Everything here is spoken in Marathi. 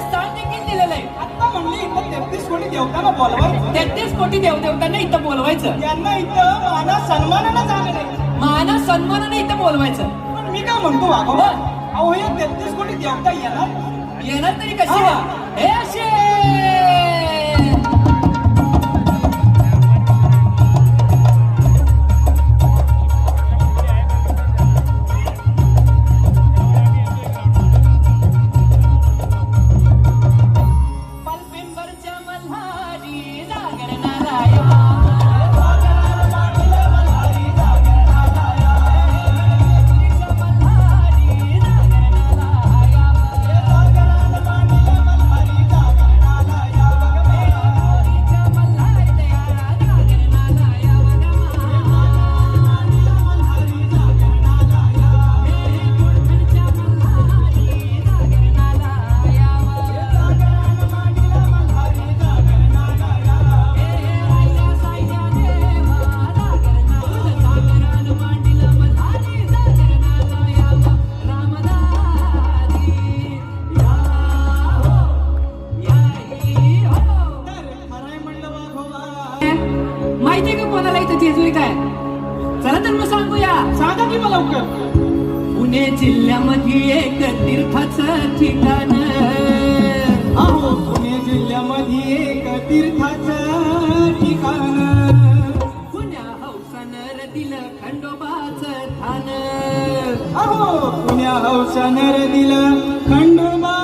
स्थान देखील तेहतीस कोटी देवतांना देवदेवतांना इथं बोलवायचं. त्यांना इथं माना सन्मानानं मानव द्यायचं माना इथं बोलवायचं. पण मी काय म्हणतो आगोबा हो. अहो हे तेहतीस कोटी देवता येणार? येणार तरी कशी हे असे का काय? चला तर मग सांगूया. सांगा की मला लवकर. पुणे जिल्ह्यामध्ये एक तीर्थाचं ठिकाण. अहो पुणे जिल्ह्यामध्ये एक तीर्थाचं ठिकाण. पुण्या हौसानं दिलं खंडोबाचं थान. अहो पुण्या हौसानर दिलं खंडोबा